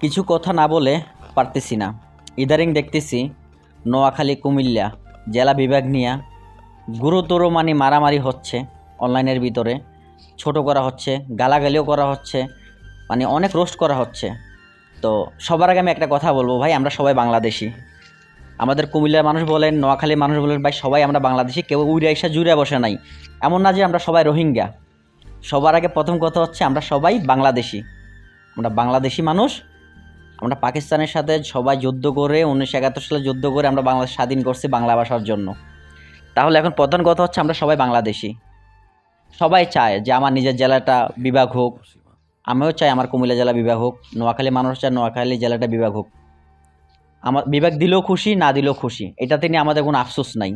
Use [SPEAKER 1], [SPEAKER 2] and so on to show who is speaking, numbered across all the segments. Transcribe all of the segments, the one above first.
[SPEAKER 1] কিছু কথা না বলে পারতেছি না। ইদারিং দেখতেছি নোয়াখালী, কুমিল্লা জেলা বিভাগ নিয়ে গুরুতর মানে মারামারি হচ্ছে অনলাইনের ভিতরে। ছোট করা হচ্ছে, গালাগালিও করা হচ্ছে মানে অনেক রোস্ট করা হচ্ছে। তো সবার আগে আমি একটা কথা বলব ভাই, আমরা সবাই বাংলাদেশি। আমাদের কুমিল্লার মানুষ বলেন, নোয়াখালীর মানুষ বলেন, ভাই সবাই আমরা বাংলাদেশি, কেউ উড়ে জুড়ে বসে নাই। এমন না যে আমরা সবাই রোহিঙ্গা। সবার আগে প্রথম কথা হচ্ছে, আমরা সবাই বাংলাদেশি। আমরা বাংলাদেশি মানুষ আমরা পাকিস্তানের সাথে সবাই যুদ্ধ করে উনিশশো একাত্তর সালে যুদ্ধ করে আমরা বাংলাদেশ স্বাধীন করছি বাংলা ভাষার জন্য। তাহলে এখন প্রধান কথা হচ্ছে আমরা সবাই বাংলাদেশি। সবাই চায় যে আমার নিজের জেলাটা বিভাগ হোক, আমিও চাই আমার কুমিল্লা জেলা বিভাগ হোক, নোয়াখালী মানুষ চায় নোয়াখালী জেলাটা বিভাগ হোক। আমার বিভাগ দিলেও খুশি, না দিলেও খুশি, এটাতে নিয়ে আমাদের কোনো আফসোস নাই।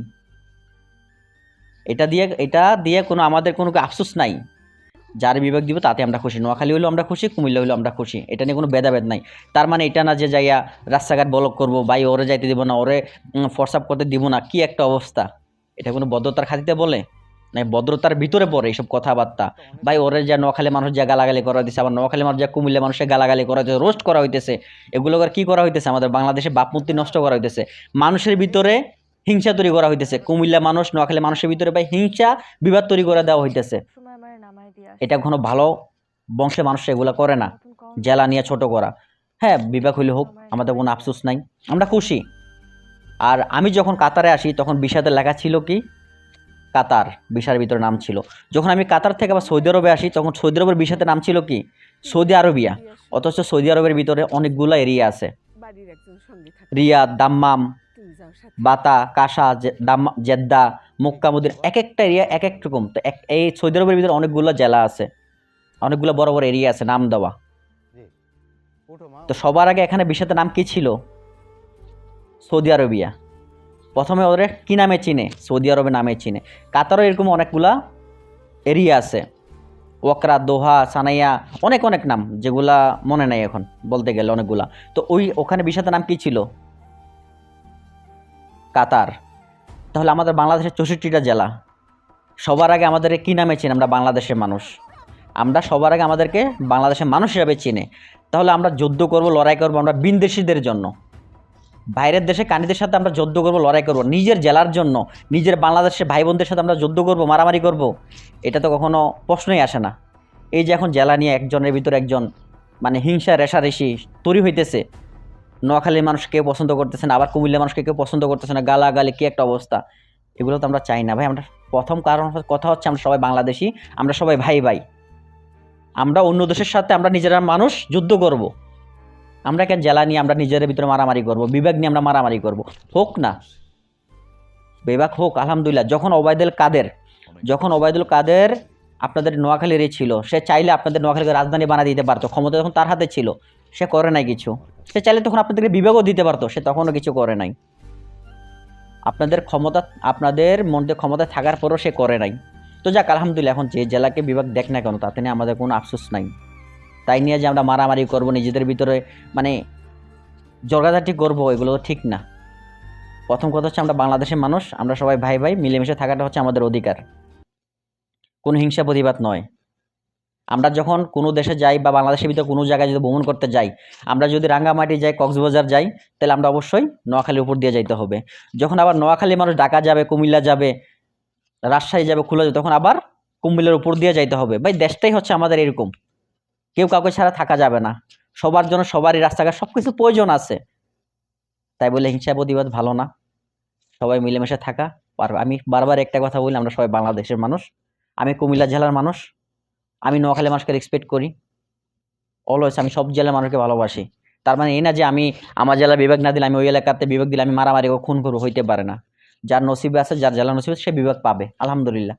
[SPEAKER 1] এটা দিয়ে এটা দিয়ে কোনো, আমাদের কোনো আফসোস নাই। যার বিভাগ দিব তাতে আমরা খুশি। নোয়াখালী হলেও আমরা খুশি, কুমিল্লা হলেও আমরা খুশি। এটা নিয়ে কোনো ভেদাভেদ নাই। তার মানে এটা না যে যাইয়া রাস্তাঘাট ব্লক করব, ভাই ওরে যাইতে দিব না, ওরে ফর্সাপ করতে দিব না, কি একটা অবস্থা? এটা কোনো ভদ্রতার খাতিতে বলে? না ভদ্রতার ভিতরে পড়ে এইসব কথাবার্তা। ভাই ওরে যা নোয়াখালী মানুষ যা গালাগালি করা হইতেছে, আবার নোয়াখালী মানুষ যা কুমিল্লা মানুষের গালাগালি করা হইতেছে রোস্ট করা হইতেছে, এগুলো কি করা হইতেছে? আমাদের বাংলাদেশে বাপমূর্তি নষ্ট করা হইতেছে। মানুষের ভিতরে হিংসা তৈরি করা হইতেছে। কুমিল্লা মানুষ, নোয়াখালী মানুষের ভিতরে ভাই হিংসা বিবাদ তৈরি করে দেওয়া হইতেছে
[SPEAKER 2] সময় আমার নামায় দিয়ে
[SPEAKER 1] এটা কোনো ভালো বংশের মানুষ এগুলো করে না। জেলা নিয়ে ছোট করা। হ্যাঁ বিভাগ হইলে হোক আমাদের কোনো আফসোস নাই। আমরা খুশি। আর আমি যখন কাতারে আসি তখন বিষাতে লেখা ছিল কি? কাতার বিশার ভিতরে নাম ছিল। যখন আমি কাতার থেকে আবার সৌদি আরবে আসি তখন সৌদি আরবের বিষাতে নাম ছিল কি? Saudi Arabia. অথচ সৌদি আরবের ভিতরে অনেকগুলো এরিয়া আছে। রিয়াদ দাম্মাম বাতা কাসা জেদ্দা মক্কা মদির এক একটা এরিয়া এক এক রকম। তো এই সৌদি আরবের ভিতরে অনেকগুলো জেলা আছে। অনেকগুলো বড় বড় এরিয়া আছে নাম দেওয়া। তো সবার আগে এখানে বিষয়টার নাম কি ছিল? Saudi Arabia. প্রথমে ওদের কি নামে চিনে? সৌদি আরবের নামে চিনে। কাতারও এরকম অনেকগুলা এরিয়া আছে। ওকরা দোহা সানাইয়া অনেক অনেক নাম যেগুলা মনে নাই এখন বলতে গেলে অনেকগুলা। তো ওই ওখানে বিষয়টার নাম কি ছিল? কাতার। তাহলে আমাদের বাংলাদেশের চৌষট্টিটা জেলা। সবার আগে আমাদেরকে কী নামে চিনে আমরা বাংলাদেশের মানুষ? আমরা সবার আগে আমাদেরকে বাংলাদেশের মানুষ হিসাবে চিনে। তাহলে আমরা যুদ্ধ করব, লড়াই করব আমরা বিনদেশিদের জন্য। বাইরের দেশে কানিদের সাথে আমরা যুদ্ধ করব, লড়াই করব। নিজের জেলার জন্য, নিজের বাংলাদেশের ভাই বোনদের সাথে আমরা যুদ্ধ করব, মারামারি করব। এটা তো কখনো প্রশ্নই আসে না। এই যে এখন জেলা নিয়ে একজনের ভিতরে একজন মানে হিংসা রেশারেশি তৈরি হইতেছে নোয়াখালীর মানুষ কেউ পছন্দ করতেছে না, আবার কুমিল্লার মানুষকে কেউ পছন্দ করতেছে না, গালাগালি কি একটা অবস্থা? এগুলো তো আমরা চাই না। ভাই, আমরা প্রথম কারণ কথা হচ্ছে আমরা সবাই বাংলাদেশি, আমরা সবাই ভাই ভাই। আমরা অন্য দেশের সাথে আমরা নিজেরা মানুষ যুদ্ধ করব। আমরা কেন জেলা নিয়ে আমরা নিজেদের ভিতরে মারামারি করব? বিভাগ নিয়ে আমরা মারামারি করব। হোক না। বিভাগ হোক, আলহামদুলিল্লাহ। যখন ওবায়দুল কাদের, যখন ওবায়দুল কাদের আপনাদের নোয়াখালীরই ছিল, সে চাইলে আপনাদের নোয়াখালীকে রাজধানী বানা দিতে পারতো, ক্ষমতা তখন তার হাতে ছিল, সে করে নাই কিছু। সে চাইলে তখন আপনাদেরকে বিভাগও দিতে পারতো, সে তখনও কিছু করে নাই। আপনাদের ক্ষমতা, আপনাদের মধ্যে ক্ষমতা থাকার পরও সে করে নাই। তো যাক, আলহামদুলিল্লাহ, এখন যে জেলাকে বিভাগ দেখ না কেন, তাতে নিয়ে আমাদের কোনো আফসোস নাই। তাই নিয়ে যে আমরা মারামারি করব, নিজেদের ভিতরে মানে জগাদাটি করব, এগুলো ঠিক না। প্রথম কথা হচ্ছে আমরা বাংলাদেশের মানুষ, আমরা সবাই ভাই ভাই, মিলেমিশে থাকাটা হচ্ছে আমাদের অধিকার। কোনো হিংসা প্রতিবাদ নয়। আমরা যখন কোনো দেশে যাই বা বাংলাদেশের ভিতরে কোনো জায়গায় যদি ভ্রমণ করতে যাই, আমরা যদি রাঙ্গামাটি যাই, কক্সবাজার যাই, তাহলে আমরা অবশ্যই নোয়াখালীর উপর দিয়ে যাইতে হবে। যখন আবার নোয়াখালী মানুষ ঢাকা যাবে, কুমিল্লা যাবে, রাজশাহী যাবে, খুলনা যাবে, তখন আবার কুমিল্লার উপর দিয়ে যাইতে হবে। ভাই, দেশটাই হচ্ছে আমাদের এরকম। কেউ কাউকে ছাড়া থাকা যাবে না। সবার জন্য সবারই রাস্তাঘাট সব কিছু প্রয়োজন আছে। তাই বলে হিংসা প্রতিবাদ ভালো না। সবাই মিলেমিশে থাকা। আর আমি বারবার একটা কথা বলি, আমরা সবাই বাংলাদেশের মানুষ। আমি কুমিল্লা জেলার মানুষ। আমি নোয়াখালী মানুষকে রেসপেক্ট করি। অলওয়েজ আমি সব জেলার মানুষকে ভালোবাসি। তার মানে এই না যে আমি আমার জেলা বিভাগ না দিলে আমি ওই এলাকাতে বিভাগ দিলে আমি মারামারি খুন করব, হইতে পারে না। যার নসিবে আছে, যার জেলা নসিবে সে বিভাগ পাবে। আলহামদুলিল্লাহ।